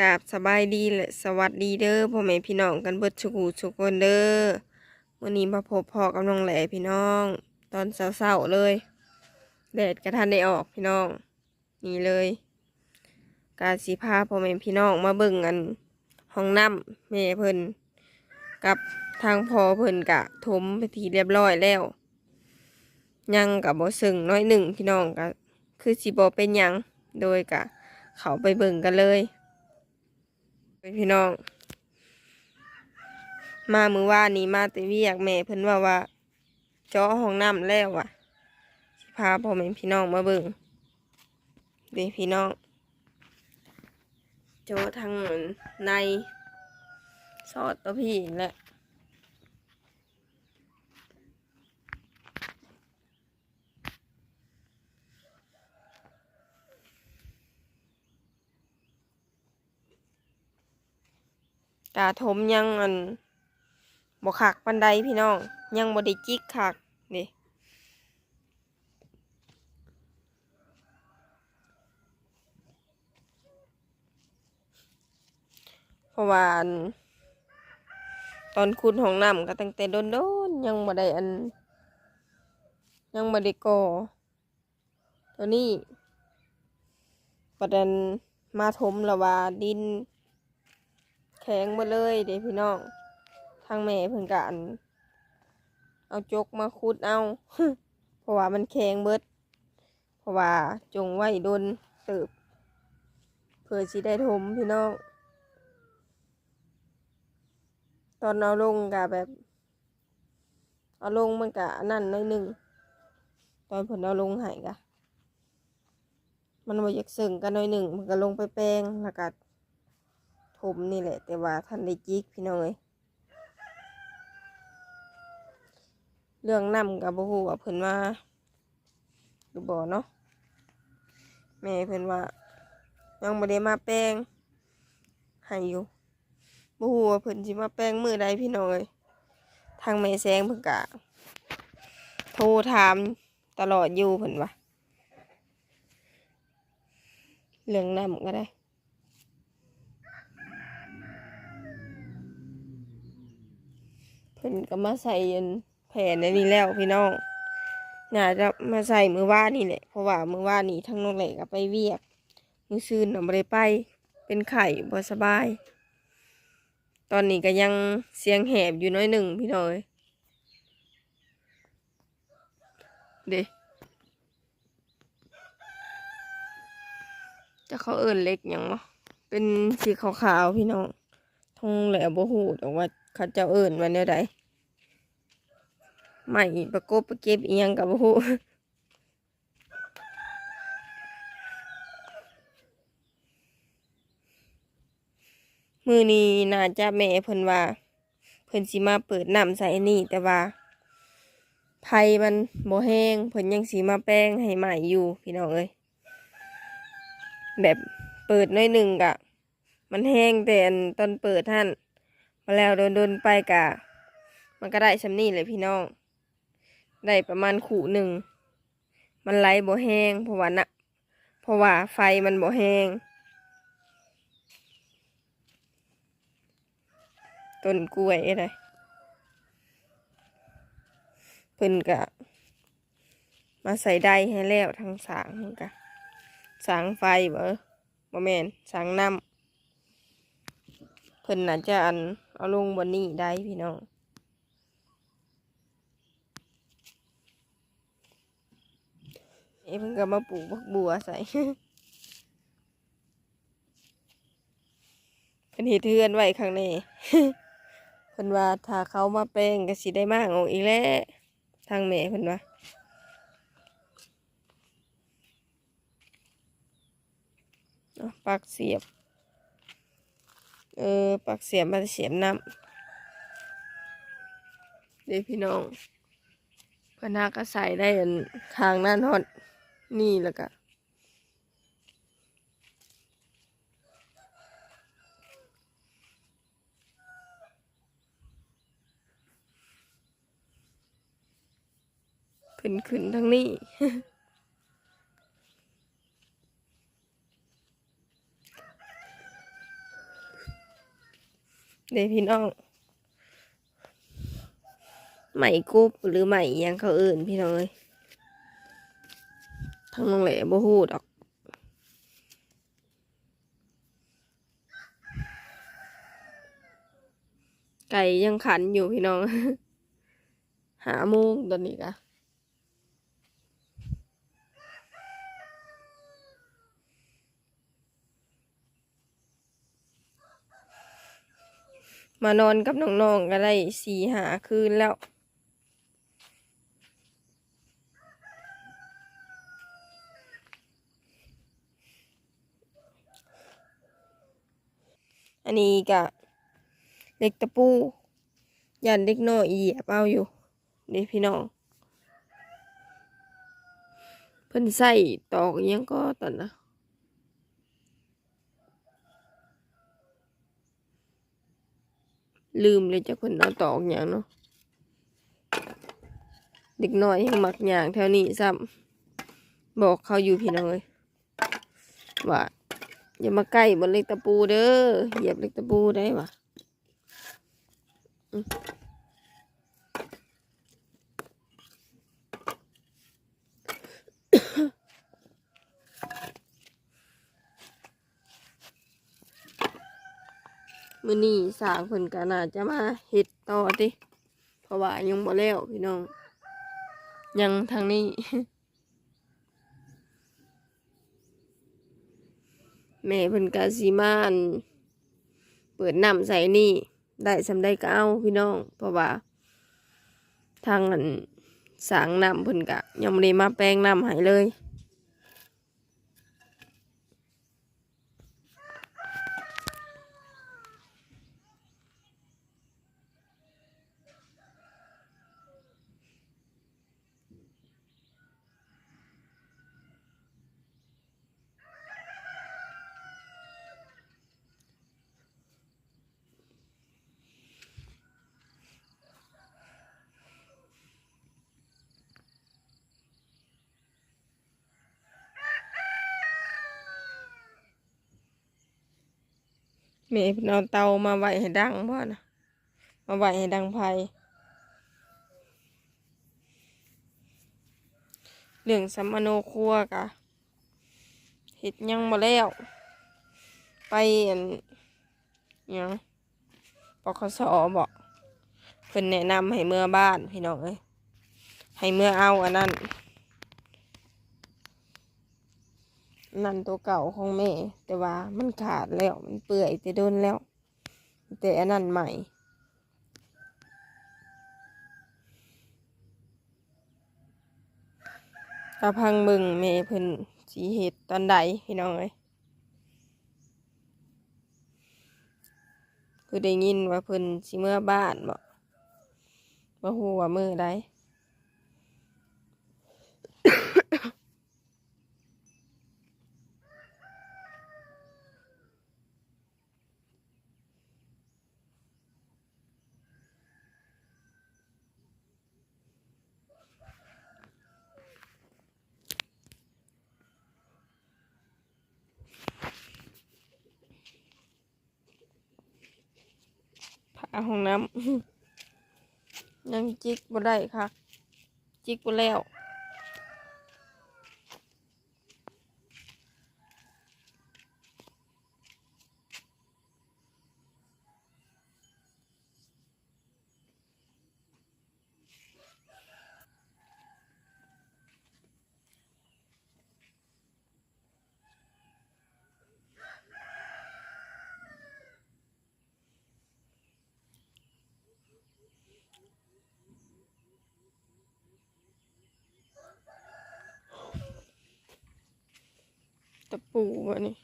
กราบสบายดีและสวัสดีเด้อพ่อแม่พี่น้องกันเบิดชุกูชุกคนเด้อวันนี้มาพบพ่อกับน้องแหล่พี่น้อง ตอนเช้าๆเลยแดดกระทันได้ออกพี่น้อง นี่เลยการสีพาพ่อแม่พี่น้องมาเบิ่งกันห้องน้ำแม่เพิ่นกับทางพ่อเพิ่นกะถมไปทีเรียบร้อยแล้ว ยังกับบ่ซึ่งน้อยหนึ่งพี่น้องก็คือสิบ่เป็นยังโดยกะ เขาไปเบิ่งกันเลย เป็นพี่น้อง มามือว่านี้มาแต่วียกแม่เพิ่นว่าว่าเจาะห้องน้ำแล้วอะสิพาพ่อแม่พี่น้องมาเบิ่งเด็พี่น้องเจาะทางในสอดตัวพี่และ ตาถมยังอันบ่คักปันไดพี่น้อง ยังบ่ได้จิกคักนี่เพราะว่าตอนคุณห้องน้ำก็ตั้งแต่โดนๆยังบ่ได้อัน ยังบ่ได้ก่อตัวนี้ประเด็นมาถมละว่าดิน แข็งมาเลยเด้พี่น้อง ทางแม่เพิ่นกอันเอาจกมาคุดเอา เพราะว่ามันแข็งเบิด เพราะว่าจงไว้โดนเติบ เพื่อสิได้ถมพี่น้อง ตอนเอาลงกะแบบ เอาลงมันกะนั่นน้อยหนึ่ง ตอนผลเอาลงหายกะมันบ่อยากสึงกันหน้อยหนึ่งมันก็ลงไปแป้งแล้วก็ผ มนี่แหละ แต่ว่าท่านได้จิกพี่น้องเอ้ยเรื่องนำกับบ่ฮู้ว่าเพิ่นว่าหรือบ่เนาะแม่เพิ่นว่ายังบ่ได้มาแป้งให้อยู่บ่ฮู้ว่าเพิ่นสิมาแป้งมื้อใดพี่น้องเอ้ยทางแม่แซงเพิ่นก็โทรถามตลอดอยู่เพิ่นว่าเรื่องนำก็ได้ พิ่นก็มาใส่อันแผ่นในนี้แล้วพี่น้องน่าจะมาใส่มือว่านนี่แหละเพราะว่ามือว่านนี่ทั้งน้องเหล็กก็ไปเวียก มือซืนน่ะบ่ได้ไป เป็นไข่บ่สบาย ตอนนี้ก็ยังเสียงแหบอยู่น้อยหนึ่งพี่น้อยเด้จะเขาเอิ้นเล็กยังบ่เป็นสีขาวๆพี่น้องทงแหลวบ่ฮู้แต่ว่า เขาเจ้าเอิ้นว่าแนวใดไม่ประกบประเก็บเอียงกับหูมือนี้น่าจะแม่เพิ่นว่า เพิ่นสิมาเปิดน้ำใส่นี่ แต่ว่าไผมันบ่แห้งเพิ่นยังสิมาแป้งให้ใหม่อยู่พี่น้องเอ้ยแบบเปิดน้อยหนึ่งกะ มันแห้งแต่ตอนเปิดท่าน มาแล้วโดนๆไปกะมันก็ได้ชำนี่เลยพี่น้อง ได้ประมาณขู่หนึ่ง มันไหลบ่แห้งเพราะว่านะเพราะว่าไฟมันบ่แห้งต้นกล้วยอะไรเพิ่นกะ มาใส่ได้ให้แล้วทางสางเพิ่นกะสางไฟบ่บ่แมนสางน้ำเพิ่นน่าจะอัน เอาลงบนนี้ได้พี่น้องเอ้เพิ่งก็มาปลูกบักบัวใส่เป็นเห็ดเทือนไว้ข้างในเพิ่นว่าถ้าเขามาแปลงก็สิได้มากออกอีกแล้วทางแม่เพิ่นว่าเอาปักเสียบ เออปักเสียบมาเสียบน้ำเดี๋ยวพี่น้องเพนนาก็ใส่ได้อันข้างนั่นฮอดนี่แล้วก็ขึ้นขึ้นทั้งนี้ เด้พี่น้องไหม่กรุบหรือไหมอิหยังเขาอื่นพี่น้องเอ้ยทางน้องแหล่บ่ฮู้ดอกไก่ยังขันอยู่พี่น้อง หาโมงตอนนี้กะ มานอนกับน้องๆก็ได้สี่หาคืนแล้ว อันนี้กะเล็กตะปูยันเด็กน้อยเหยียบเอาอยู่นี่พี่น้อง เพิ่นใส่ตอกยังก็ตอนนะ ลืมเลยจากคนเอาตอกอย่างเนาะเด็กน้อยยังมักอย่างแถวนี้ซ้ำบอกเขาอยู่พี่น้องเลยว่าอย่ามาใกล้บนเล็กตะปูเด้อเหยียบเล็กตะปูได้วะ มือนี้สางเพิ่นก็น่าจะมาเฮ็ดต่อติเพราะว่ายังบ่แล้วพี่น้อง ยังทางนี้ แม่เพิ่นก็สิมาน เปิดน้ำใส่นี่ ได้สำได้ก็เอาพี่น้อง เพราะว่า ทางอันสางน้ำเพิ่นก็ยังบ่ได้มาแปลงน้ำให้เลย แม่เพิ่นเอาเตามาไว้ให้ดังบ่นะมาไว้ให้ดังไฟเรื่องสัมมโนครัวกะเฮ็ดยังบ่แล้ว ไปอันหยังปคสบอกเพิ่นแนะนำให้เมื่อบ้านพี่น้องเอ้ยให้เมื่อเอาอันนั้น นั่นตัวเก่าของแม่ แต่ว่ามันขาดแล้ว มันเปื่อยแต่โดนแล้ว แต่อันนั้นใหม่ กระพังเบึงแม่เพิ่นสีเห็ดตอนใดพี่น้องเอ้ยคือได้ยินว่าเพิ่นสิเมื่อบ้านบ่บ่ฮู้ว่ามื้อใด อาห้องน้ำยังจิกบ่ได้ค่ะ จิกบ่แล้ว ปูวะนี่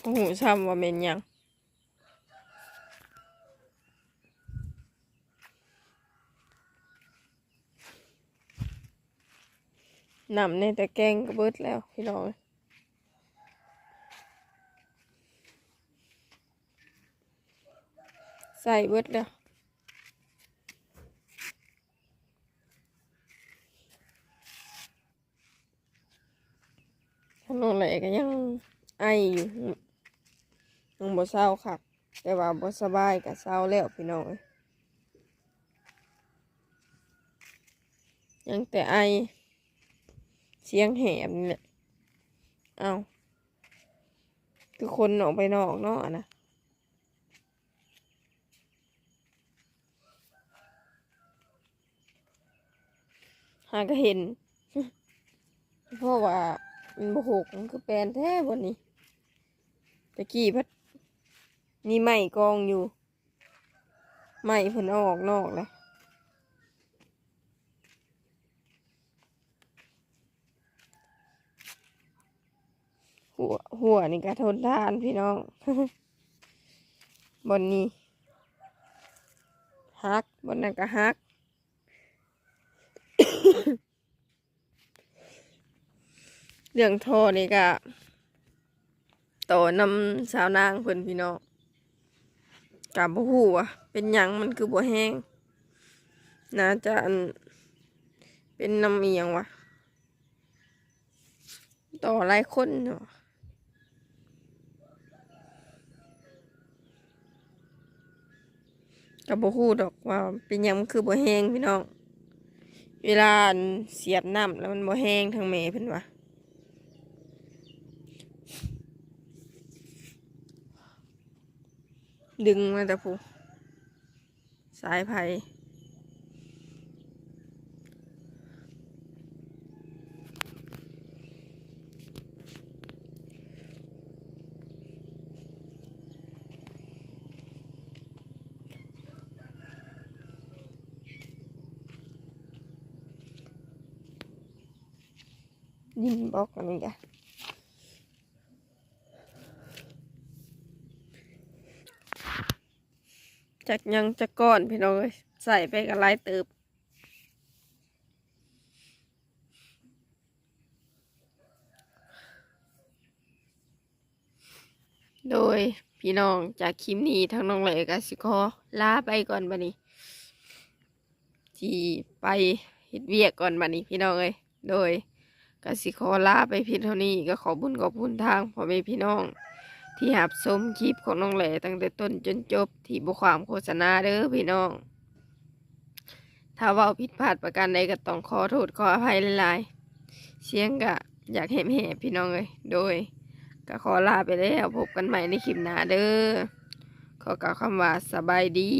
โอ้โหซ้ำว่าเป็นหยังนำในตะแกรงก็เบิดแล้วพี่น้องเอ้ยใส่เบิดแล้ว ขนมแหล ก็ยังไออยู่ยังบ่เศร้าคักแต่ว่าบ่สบายก็เศร้าแล้วพี่น้องยยังแต่ไอ เสียงแหบนี่แหละเอาคือคนออกไปนอกนาะนะหาก็เห็น เพราะว่า มันบหกมันคือแปลนแท้บนนี้ตะกี้พัดมีไม้กองอยู่ไม้เพิ่นออกนอกเลยหัวหัวนี่ก็ทนทานพี่น้อง บนนี้ฮักบนนั้นก็ฮัก เรื่องโทอนี่ก็โตนำสาวนางเพิ่นพี่น้องกับบ่ฮู้ว่าเป็นยังมันคือบ่แห้งน่าจะอันเป็นน้ำเอียงวะต่อหลายคนเนาะกับบ่ฮู้ดอกว่าเป็นยังมันคือบ่แห้งพี่น้อง เวลาเสียบน้ำแล้วมันบ่แห้งทางแม่เพิ่นว่า ดึงมาแต่ผูสายไผ่ยินบอกกันนี่กะ จากยังจะก้อนพี่น้องใส่ไปกับลายเติบโดยพี่น้องจากคลิปนี้ทั้งน้องเลยกับสิขอลาไปก่อนบันนี้ที่ไปเฮ็ดเวียกก่อนบันนี้พี่น้องเอ้ยโดยกสิขอลาไปเพียงเท่านี้ก็ขอบุญขอบคุณทางพ่อแม่พี่น้อง ที่หับสมคลิปของน้องแหล่ตั้งแต่ต้นจนจบที่บุความโฆษณาเด้อพี่น้อง ถ้าเว่าผิดพลาดประการใดก็ต้องขอโทษขออภัยหลายๆเสียงกะอยากแหมๆพี่น้องเลยโดยก็ขอลาไปแล้วพบกันใหม่ในคลิปหน้าเด้อขอกล่าวคำว่าสบายดี